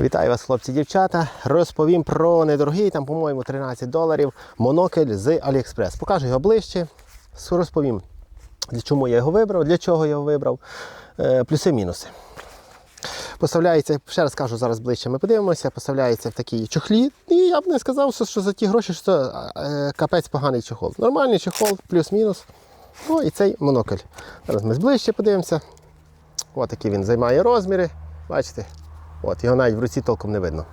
Вітаю вас, хлопці дівчата. Розповім про недорогий, там, по-моєму, 13 доларів монокль з AliExpress. Покажу його ближче. Розповім, для чому я його вибрав, для чого я його вибрав, е, плюси-мінуси. Поставляється, ще раз кажу, зараз ближче ми подивимося, поставляється в такій чохлі. І я б не сказав, що- за ті гроші що це е, капець поганий чохол. Нормальний чохол, плюс-мінус. Ну і цей монокль. Зараз ми зближче подивимося. Ось такі він займає розміри. Бачите? От, його навіть в руці толком не видно.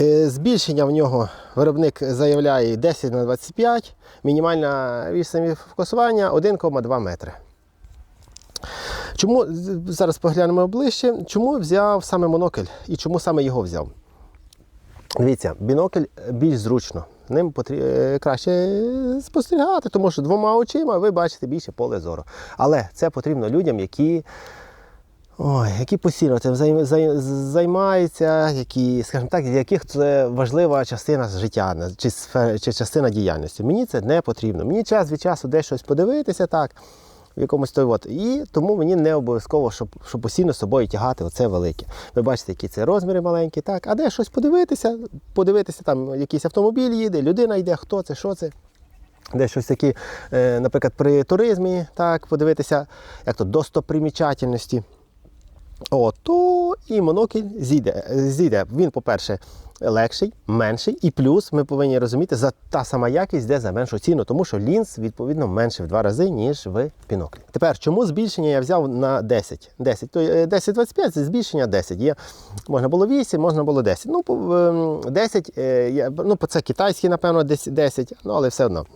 Е, Збільшення в нього виробник заявляє 10 на 25, мінімальна відстань фокусування 1,2 метри. Чому зараз поглянемо ближче, чому взяв саме монокль і чому саме його взяв? Дивіться, бінокль більш зручно. Ним потрі... е, краще спостерігати, тому що двома очима ви бачите більше поле зору. Але це потрібно людям, які Ой, які постійно цим займ- займаються, які, скажімо так, для яких це важлива частина життя чи, чи частина діяльності. Мені це не потрібно. Мені час від часу десь щось подивитися, так, в якомусь той от. І тому мені не обов'язково, щоб, щоб постійно з собою тягати оце велике. Ви бачите, які це розміри маленькі, так, а де щось подивитися, подивитися, там якийсь автомобіль їде, людина йде, хто це, що це. Де щось таке, е, наприклад, при туризмі, так, подивитися, як то достопримічательності. О, то і монокль зійде. зійде. Він, по-перше, легший, менший, і плюс ми повинні розуміти, за та сама якість йде за меншу ціну, тому що лінз, відповідно, менше в два рази, ніж в біноклі. Тепер, чому збільшення я взяв на 10? 10, то е, 10-25 це збільшення 10. Є, можна було 8, можна було 10. Ну, по- ем, 10, е, ну, це китайський, напевно, 10, 10, ну, але все одно.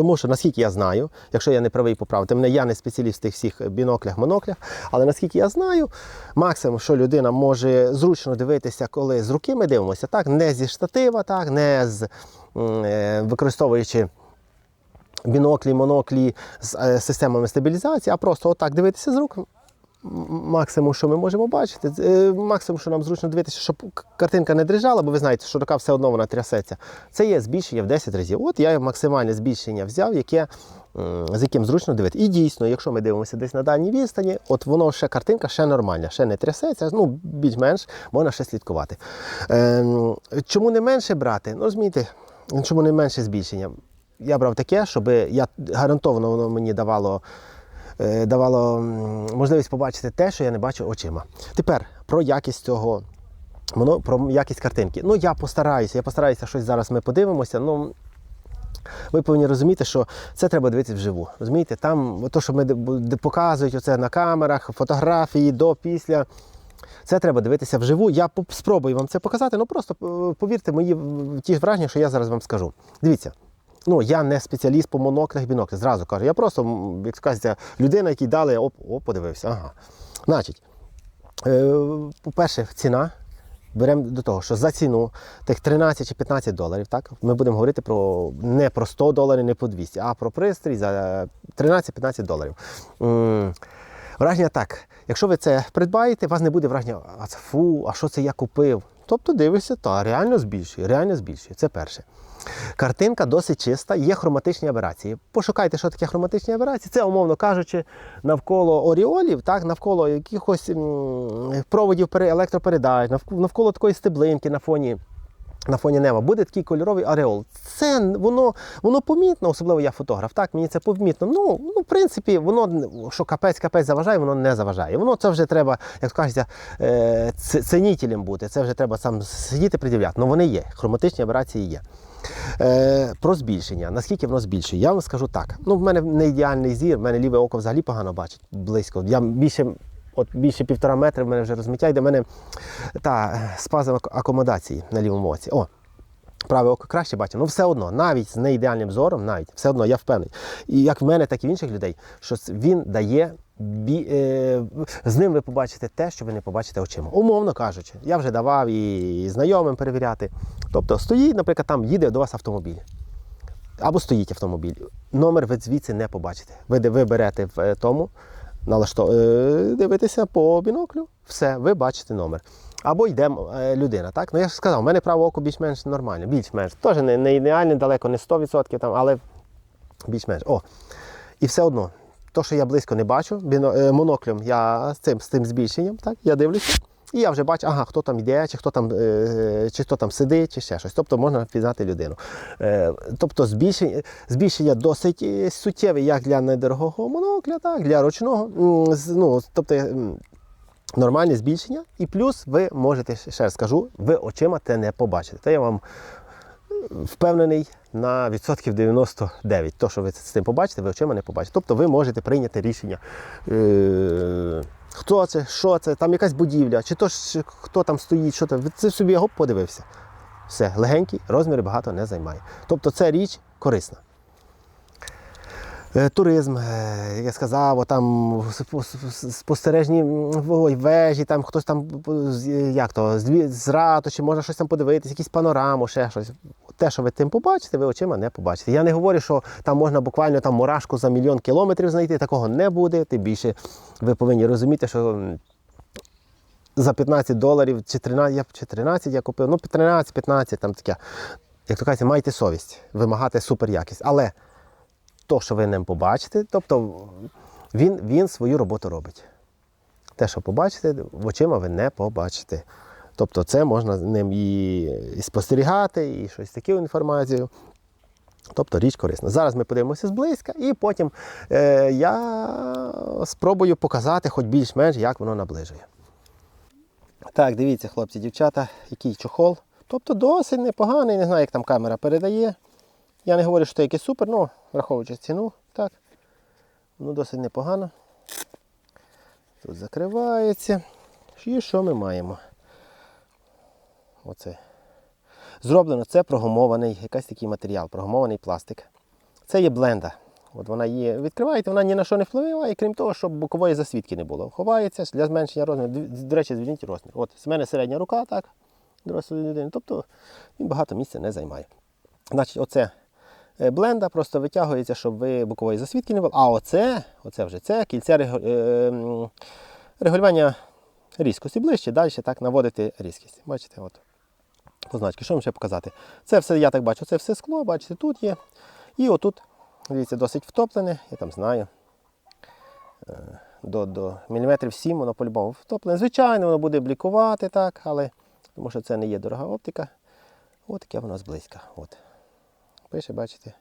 Тому що наскільки я знаю, якщо я не правий, поправте мене, я не спеціаліст в тих всіх біноклях, моноклях, але наскільки я знаю, максимум, що людина може зручно дивитися, коли з руки ми дивимося, так, не зі штатива, так, не з е, використовуючи біноклі, моноклі з е, системами стабілізації, а просто отак дивитися з рук. Максимум, що ми можемо бачити, е, максимум, що нам зручно дивитися, щоб картинка не дрижала, бо ви знаєте, що рука все одно вона трясеться. Це є збільшення в 10 разів. От я максимальне збільшення взяв, яке, з яким зручно дивитися. І дійсно, якщо ми дивимося десь на дальній відстані, от воно ще картинка ще нормальна, ще не трясеться, ну більш-менш можна ще слідкувати. Ем, чому не менше брати? Ну, розумієте, чому не менше збільшення? Я брав таке, щоб я гарантовано воно мені давало е, давало можливість побачити те, що я не бачу очима. Тепер про якість цього. Воно про якість картинки. Ну, я постараюся, я постараюся щось зараз ми подивимося. Ну, ви повинні розуміти, що це треба дивитися вживу. Розумієте, там то, що ми показують оце на камерах, фотографії до, після. Це треба дивитися вживу. Я спробую вам це показати, ну просто е, повірте мої ті враження, що я зараз вам скажу. Дивіться. Ну, я не спеціаліст по моноклях, біноклях, зразу кажу. Я просто, як кажеться, людина, якій дали, оп, оп, подивився. Ага. Значить, е, по-перше, ціна. Беремо до того, що за ціну тих 13 чи 15 доларів, так, ми будемо говорити про не про 100 доларів, не по 200, а про пристрій за 13-15 доларів. Враження так, якщо ви це придбаєте, у вас не буде враження, а це фу, а що це я купив? Тобто дивишся, та реально збільшує, реально збільшує. Це перше. Картинка досить чиста, є хроматичні аберації. Пошукайте, що таке хроматичні аберації. Це, умовно кажучи, навколо оріолів, так, навколо якихось проводів пере- електропередач, навколо такої стеблинки на фоні. На фоні неба буде такий кольоровий ареол. Це воно, воно помітно, особливо я фотограф. Так, мені це помітно. Ну, ну в принципі, воно що капець капець заважає, воно не заважає. Воно це вже треба, як кажеться, е, бути. Це вже треба сам сидіти приділяти. Ну вони є. Хроматичні аберації є. Е, про збільшення. Наскільки воно збільшує? Я вам скажу так. Ну, в мене не ідеальний зір, в мене ліве око взагалі погано бачить близько. Я більше, от більше півтора метра в мене вже розмиття йде. В мене та спазм акомодації на лівому оці. О, праве око краще бачить, ну все одно, навіть з неідеальним зором, навіть все одно я впевнений. І як в мене, так і в інших людей, що він дає. Бі, е, з ним ви побачите те, що ви не побачите очима. Умовно кажучи, я вже давав і знайомим перевіряти. Тобто стоїть, наприклад, там їде до вас автомобіль. Або стоїть автомобіль. Номер ви звідси не побачите. Ви, ви берете в е, тому, налашто, дивитися по біноклю, все, ви бачите номер. Або йде е, людина. Так? Ну я ж сказав, у мене праве око більш-менш нормальне, більш-менш. Теж не, не ідеальне, далеко не 100%, там, але більш-менш. О, і все одно, то, що я близько не бачу, біно, е, моноклем я з цим, з цим збільшенням, так, я дивлюся. І я вже бачу, ага, хто там йде, чи хто там, е, чи хто там сидить, чи ще щось. Тобто можна впізнати людину. Е, тобто збільшення, збільшення досить е, суттєве як для недорогого монокля, так, для ручного. Ну, тобто, нормальне збільшення. І плюс ви можете, ще раз скажу, ви очима це не побачите. Це я вам впевнений на відсотків 99. То, що ви з цим побачите, ви очима не побачите. Тобто ви можете прийняти рішення, е, хто це, що це, там якась будівля, чи то хто там стоїть, що там. Це собі його подивився. Все, легенький, розміри багато не займає. Тобто це річ корисна. Е, Туризм, е, я сказав, там спо- спо- спостережні вежі, там хтось там з- як то, з, ратуші, можна щось там подивитися, якісь панораму, ще щось. Те, що ви тим побачите, ви очима не побачите. Я не говорю, що там можна буквально там мурашку за мільйон кілометрів знайти, такого не буде. Тим більше ви повинні розуміти, що за 15 доларів чи 13, я, чи 13 я купив, ну 13-15 там таке. Як то кажуть, майте совість, вимагати супер якість. Але то, що ви ним побачите, тобто він, він свою роботу робить. Те, що побачите, очима ви не побачите. Тобто це можна ним і, і спостерігати, і щось таку інформацію. Тобто річ корисна. Зараз ми подивимося зблизька, і потім е, я спробую показати хоч більш-менш, як воно наближує. Так, дивіться, хлопці, дівчата, який чохол. Тобто досить непоганий, не знаю, як там камера передає. Я не говорю, що це якийсь супер, ну, враховуючи ціну, так. Ну, досить непогано. Тут закривається. І що ми маємо? Оце. Зроблено це прогумований, якийсь такий матеріал, прогумований пластик. Це є бленда. От вона її відкриваєте, вона ні на що не впливає, крім того, щоб бокової засвідки не було. Ховається для зменшення розміру. До речі, зверніть розмір. От з мене середня рука, так, дорослої людини. Тобто він багато місця не займає. Значить, оце бленда просто витягується, щоб ви бокової засвідки не було. А оце, оце вже це кільце е, регулювання різкості ближче, далі так наводити різкість. Бачите, от позначки. Що вам ще показати? Це все, я так бачу, це все скло, бачите, тут є. І отут, дивіться, досить втоплене, я там знаю. е, До, до міліметрів 7 воно по-любому втоплене. Звичайно, воно буде блікувати, так, але тому що це не є дорога оптика. От таке воно зблизька. От. Пише, бачите.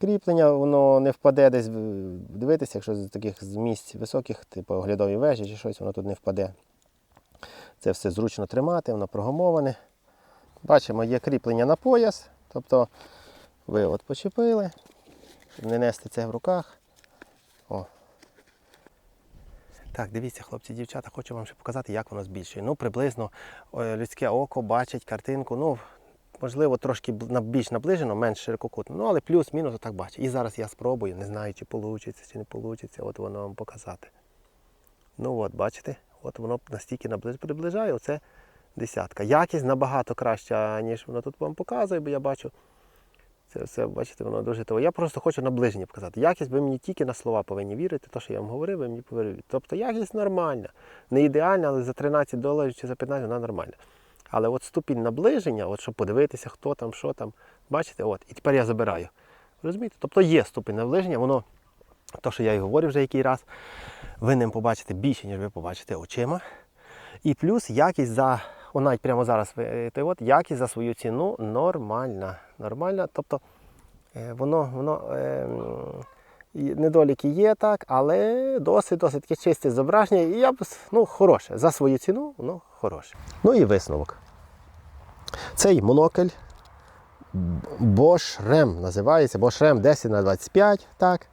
Кріплення, воно не впаде десь дивитися, якщо з таких з місць високих, типу оглядові вежі чи щось, воно тут не впаде. Це все зручно тримати, воно прогумоване. Бачимо, є кріплення на пояс. Тобто ви от почепили, щоб не нести це в руках. О. Так, дивіться, хлопці, дівчата, хочу вам ще показати, як воно збільшує. Ну, приблизно е, людське око бачить картинку. Ну, можливо, трошки більш наближено, менш ширококутно. Ну, але плюс-мінус отак бачить. І зараз я спробую, не знаю, чи вийде, чи не вийде, от воно вам показати. Ну от, бачите, от воно настільки приближає, оце десятка. Якість набагато краща, ніж воно тут вам показує, бо я бачу. Це все, бачите, воно дуже того. Я просто хочу наближення показати. Якість ви мені тільки на слова повинні вірити, то, що я вам говорив, ви мені повірите. Тобто якість нормальна. Не ідеальна, але за 13 доларів чи за 15 вона нормальна. Але от ступінь наближення, от щоб подивитися, хто там, що там, бачите, от, і тепер я забираю. Розумієте? Тобто є ступінь наближення, воно, то, що я і говорю вже який раз, ви ним побачите більше, ніж ви побачите очима. І плюс якість за, о, навіть прямо зараз е, от, якість за свою ціну нормальна. Нормальна, тобто е, воно, воно е, недоліки є так, але досить досить таке чисте зображення. І я б ну, хороше. За свою ціну воно хороше. Ну і висновок. Цей монокль Bosch REM називається Bosch REM 10 на 25 так.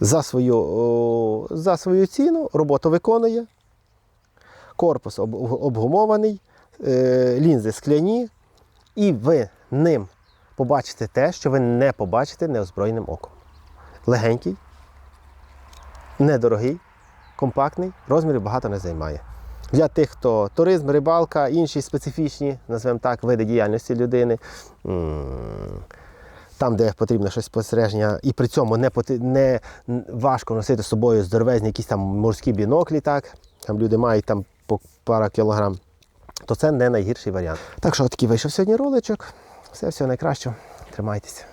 За свою, о, за свою ціну роботу виконує. Корпус обгумований, е, лінзи скляні, і ви ним побачите те, що ви не побачите неозброєним оком. Легенький, недорогий, компактний, розмірів багато не займає. Для тих, хто туризм, рибалка, інші специфічні, назвемо так, види діяльності людини. Там, де потрібно щось спостереження, і при цьому не, поти- не важко носити з собою здоровезні якісь там морські біноклі, так? Там люди мають там по пара кілограм, то це не найгірший варіант. Так що такий вийшов сьогодні роличок. Все, все найкраще. Тримайтеся.